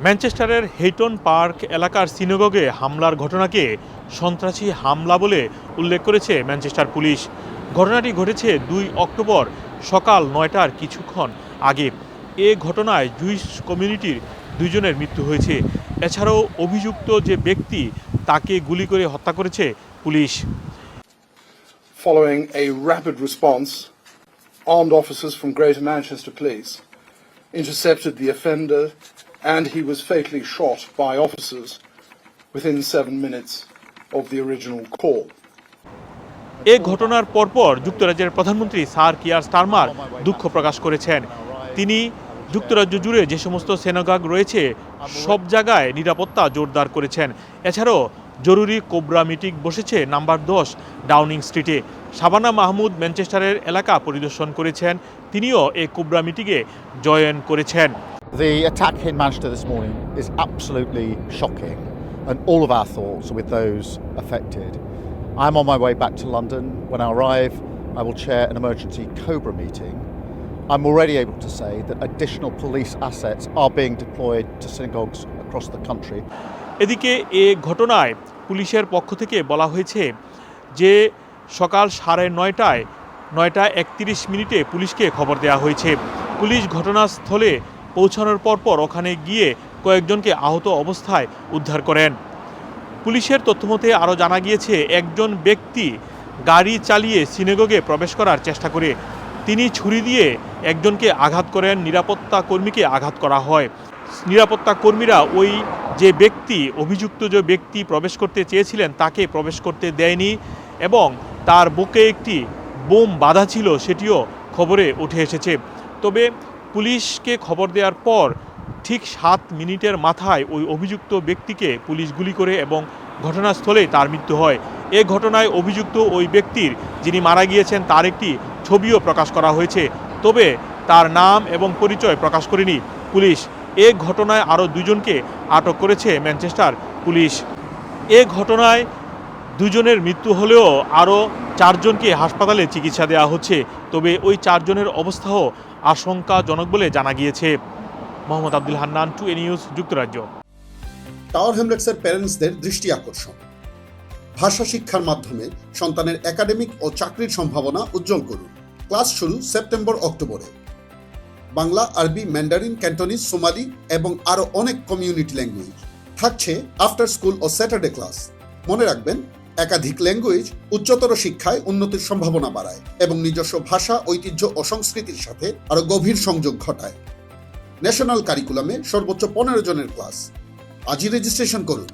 ম্যানচেস্টারের হেটন park এলাকার সিনেগগে হামলার ঘটনাকে সন্ত্রাসী হামলা বলে উল্লেখ করেছে ম্যানচেস্টার পুলিশ। ঘটনাটি ঘটেছে দুই অক্টোবর সকাল নয়টার কিছুক্ষণ আগে। এ ঘটনায় জুইস কমিউনিটির দুইজনের মৃত্যু হয়েছে। এছাড়াও অভিযুক্ত যে ব্যক্তি তাকে গুলি করে হত্যা করেছে পুলিশ। Following a rapid response, armed officers from Greater Manchester Police intercepted the offender and he was fatally shot by officers within seven minutes of the original call. এ ঘটনার পরপর যুক্তরাজ্যের প্রধানমন্ত্রী স্যার কিয়ার স্টারমার দুঃখ প্রকাশ করেছেন। তিনি যুক্তরাজ্য জুড়ে যে সমস্ত সেনাগাগ রয়েছে, সব জায়গায় নিরাপত্তা জোরদার করেছেন। এছাড়াও জরুরি কোবরা মিটিং বসেছে নাম্বার দশ ডাউনিং স্ট্রিটে। শাবানা মাহমুদ ম্যানচেস্টারের এলাকা পরিদর্শন করেছেন। তিনিও এই কোবরা মিটিংয়ে জয়েন করেছেন। The attack in Manchester this morning is absolutely shocking, and all of our thoughts are with those affected. I'm on my way back to London. When I arrive, I will chair an emergency Cobra meeting. I'm already able to say that additional police assets are being deployed to synagogues across the country. এদিকে এ ঘটনায় পুলিশের পক্ষ থেকে বলা হয়েছে যে সকাল সাড়ে নয়টায় নয়টা একত্রিশ মিনিটে পুলিশকে খবর দেওয়া হয়েছে পুলিশ ঘটনাস্থলে পৌঁছানোর পরপর ওখানে গিয়ে কয়েকজনকে আহত অবস্থায় উদ্ধার করেন। পুলিশের তথ্যমতে আরও জানা গিয়েছে, একজন ব্যক্তি গাড়ি চালিয়ে সিনেগগে প্রবেশ করার চেষ্টা করে। তিনি ছুরি দিয়ে একজনকে আঘাত করেন। নিরাপত্তা কর্মীকে আঘাত করা হয়। নিরাপত্তা কর্মীরা ওই যে ব্যক্তি, অভিযুক্ত যে ব্যক্তি প্রবেশ করতে চেয়েছিলেন, তাকে প্রবেশ করতে দেয়নি এবং তার বুকে একটি বোম বাধা ছিল, সেটিও খবরে উঠে এসেছে। তবে পুলিশকে খবর দেওয়ার পর ঠিক সাত মিনিটের মাথায় ওই অভিযুক্ত ব্যক্তিকে পুলিশ গুলি করে এবং ঘটনাস্থলেই তার মৃত্যু হয়। এ ঘটনায় অভিযুক্ত ওই ব্যক্তির, যিনি মারা গিয়েছেন, তার একটি ছবিও প্রকাশ করা হয়েছে। তবে তার নাম এবং পরিচয় প্রকাশ করেনি পুলিশ। এ ঘটনায় আরও দুজনকে আটক করেছে ম্যানচেস্টার পুলিশ। এ ঘটনায় দুজনের মৃত্যু হলেও আরও চারজনকে হাসপাতালে চিকিৎসা দেওয়া হচ্ছে। তবে ওই চারজনের অবস্থাও আশঙ্কাজনক বলে জানা গিয়েছে। Mohammad Abdul Hannan two A news, যুক্তরাজ্য। টাওয়ার হ্যামলেটসের প্যারেন্টসদের দৃষ্টি আকর্ষণ। ভাষা শিক্ষার মাধ্যমে সন্তানের একাডেমিক ও চাকরির সম্ভাবনা উজ্জ্বল করুন। ক্লাস শুরু সেপ্টেম্বর, অক্টোবরে। বাংলা, আরবি, ম্যান্ডারিন, ক্যান্টনিজ, সোমালি এবং আরও অনেক কমিউনিটি ল্যাঙ্গুয়েজ। থাকছে আফটার স্কুল ও স্যাটারডে ক্লাস। মনে রাখবেন একাধিক ল্যাঙ্গুয়েজ উচ্চতর শিক্ষায় উন্নতির সম্ভাবনা বাড়ায় এবং নিজস্ব ভাষা, ঐতিহ্য ও সংস্কৃতির সাথে আরও গভীর সংযোগ ঘটায়। ন্যাশনাল কারিকুলামে সর্বোচ্চ পনেরো জনের ক্লাস আজই রেজিস্ট্রেশন করুন।